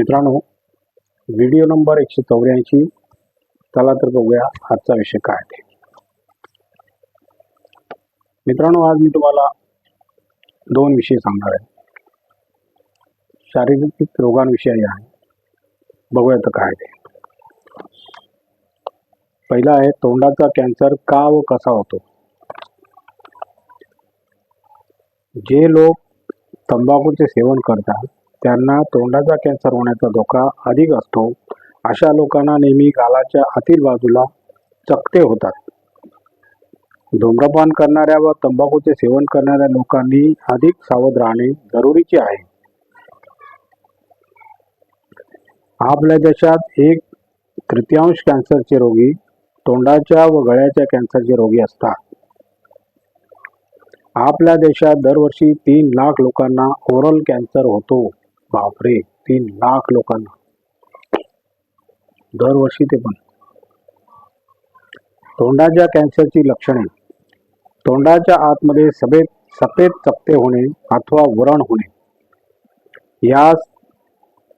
मित्रांनो video number एकशे चौऱ्याऐंशी. चला तर बघूया आजचा विषय काय ते मित्रांनो आज मी तुम्हाला दोन विषय सांगणार आहे. शारीरिक रोगांविषयी आहे. बघूया तर काय ते. पहिला आहे तोंडाचा कॅन्सर का व कसा होतो? जे लोक तंबाखूचे सेवन करतात त्यांना तोंडाचा कॅन्सर होण्याचा धोका अधिक असतो अशा लोकांना नेहमी गालाच्या आतील बाजूला चकते होतात. धूम्रपान करणाऱ्या व तंबाखूचे सेवन करणाऱ्या लोकांनी अधिक सावध राहणे जरुरीचे आहे. आपल्या देशात एक तृतीयांश कॅन्सरचे रोगी तोंडाच्या व गळ्याच्या कॅन्सरचे रोगी असतात. आपल्या देशात दरवर्षी तीन लाख लोकांना ओरल कॅन्सर होतो. बापरे तीन लाख लोकांना. दरवर्षी ते पण. तोंडाच्या कॅन्सरची लक्षणे. तोंडाच्या आतमध्ये सफेद सफेद चपटे होणे अथवा वरण होणे. यास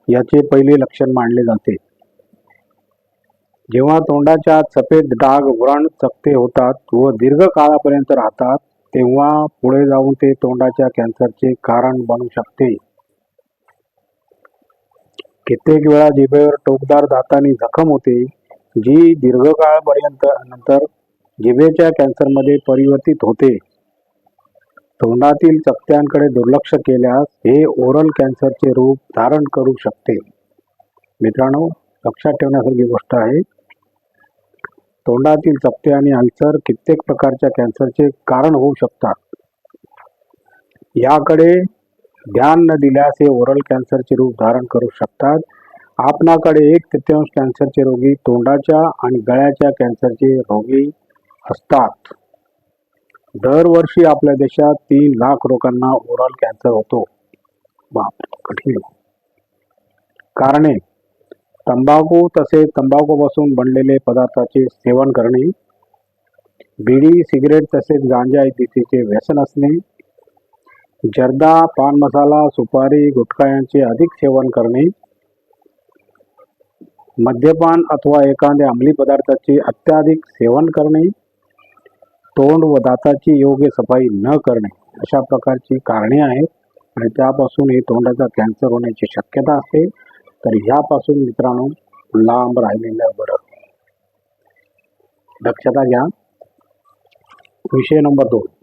याचे पहिले लक्षण मानले जाते. जेव्हा तोंडाच्या आत सफेद डाग वरण चकते होतात व दीर्घ काळापर्यंत राहतात तेव्हा पुढे जाऊन ते तोंडाच्या कॅन्सरचे कारण बनू शकते. कित्येक वेळा जिभेवर टोकदार दातांनी जखम होते जी दीर्घकाळापर्यंत नंतर जिभेच्या कॅन्सरमध्ये परिवर्तित होते. तोंडातील चकत्यांकडे दुर्लक्ष केल्यास हे ओरल कॅन्सरचे रूप धारण करू शकते. मित्रांनो लक्षात ठेवण्यासारखी गोष्ट आहे. तोंडातील चपटे आणि अल्सर कित्येक प्रकारच्या कॅन्सरचे कारण होऊ शकतात. याकडे ध्यान न दिल्यास हे ओरल कॅन्सरचे रूप धारण करू शकतात. आपणाकडे एक तृतीयांश कॅन्सरचे रोगी तोंडाच्या आणि गळ्याच्या कॅन्सरचे रोगी असतात. दरवर्षी आपल्या देशात तीन लाख लोकांना ओरल कॅन्सर होतो. बाप कठीण. कारणे तंबाखू तसेच तंबाखूपासून बनलेले पदार्थाचे सेवन करणे बिडी सिगरेट तसेच गांजा इत्यादीचे व्यसन असणे जर्दा पान मसाला सुपारी गुटखा यांचे अधिक सेवन करणे. मद्यपान अथवा एखाद्या अंमली पदार्थाचे अत्याधिक सेवन करणे. तोंड व दाताची योग्य सफाई न करणे अशा प्रकारची कारणे आहेत. आणि त्यापासून हे तोंडाचा कॅन्सर होण्याची शक्यता असते. तर ह्यापासून मित्रांनो लांब राहिलेलं बरं. दक्षता घ्या. विषय नंबर दोन.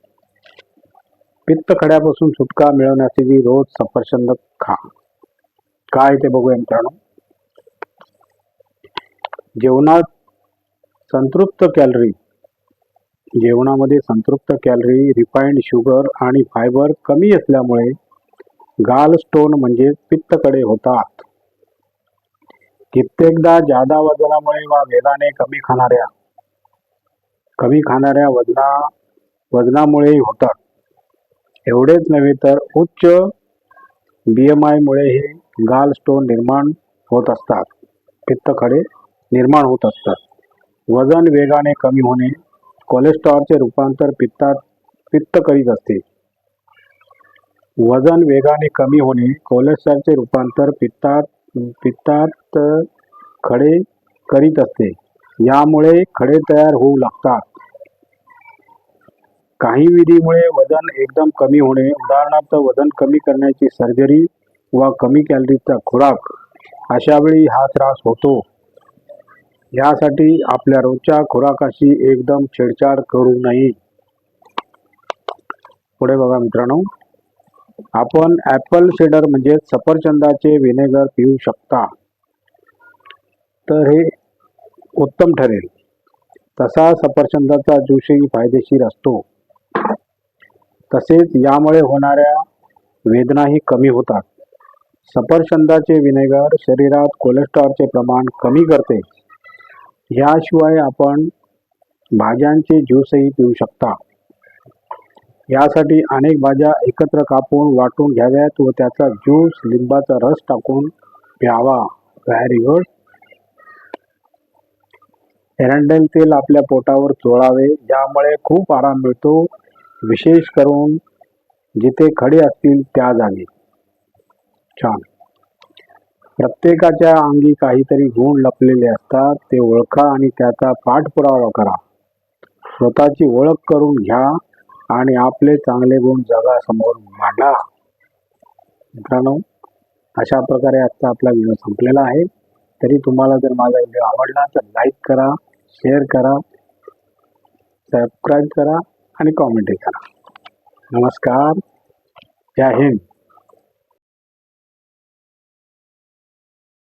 पित्त खड्यापासून सुटका मिळवण्यासाठी रोज सफरचंद खा. काय ते बघूया मित्रांनो. जेवणात संतृप्त कॅलरी. जेवणामध्ये संतृप्त कॅलरी रिफाईंड शुगर आणि फायबर कमी असल्यामुळे गाल स्टोन म्हणजे पित्तकडे होतात. कित्येकदा जादा वजनामुळे वा वेगाने कमी खाणाऱ्या कमी खाणाऱ्या वजना वजनामुळे होतात. एवढेच नव्हे तर उच्च बी एम आयमुळे हे गाल स्टोन निर्माण होत असतात. पित्तखडे निर्माण होत असतात. वजन वेगाने कमी होणे कोलेस्ट्रॉलचे रूपांतर पित्तात पित्त करीत असते. वजन वेगाने कमी होणे कोलेस्ट्रॉलचे रूपांतर पित्तात पित्तात खडे करीत असते. यामुळे खडे तयार होऊ लागतात. काही विधीमुळे वजन एकदम कमी होणे उदाहरणार्थ वजन कमी करण्याची सर्जरी वा कमी कॅलरीचा खुराक अशा वेळी हा त्रास होतो. यासाठी आपल्या रोजच्या खुराकाशी एकदम छेडछाड करू नये. पुढे बघा मित्रांनो. आपण ॲपल सिडर म्हणजे सफरचंदाचे विनेगर पिऊ शकता. तर हे उत्तम ठरेल. तसा सफरचंदाचा ज्यूसही फायदेशीर असतो. तसेच यामुळे होणाऱ्या वेदनाही कमी होतात. सफरचंदाचे विनेगर शरीरात कोलेस्ट्रॉलचे प्रमाण कमी करते. याशिवाय आपण भाज्यांचे ज्यूसही पिऊ शकता. यासाठी अनेक भाज्या एकत्र कापून वाटून घ्याव्यात व त्याचा ज्यूस लिंबाचा रस टाकून प्यावा. Very good. एरंडेल तेल आपल्या पोटावर चोळावे ज्यामुळे खूप आराम मिळतो. विशेष करून जिथे खडे असतील त्या जागी. छान. प्रत्येकाच्या अंगी काहीतरी गुण लपलेले असतात ते ओळखा आणि त्याचा पाठपुरावा करा. स्वतःची ओळख करून घ्या आणि आपले चांगले गुण जगासमोर मांडा. मित्रांनो अशा प्रकारे आजचा आपला व्हिडिओ संपलेला आहे. तरी तुम्हाला जर माझा व्हिडिओ आवडला तर लाईक करा शेअर करा सबस्क्राईब करा आणि कॉमेंटही करा. नमस्कार. जय हिंद.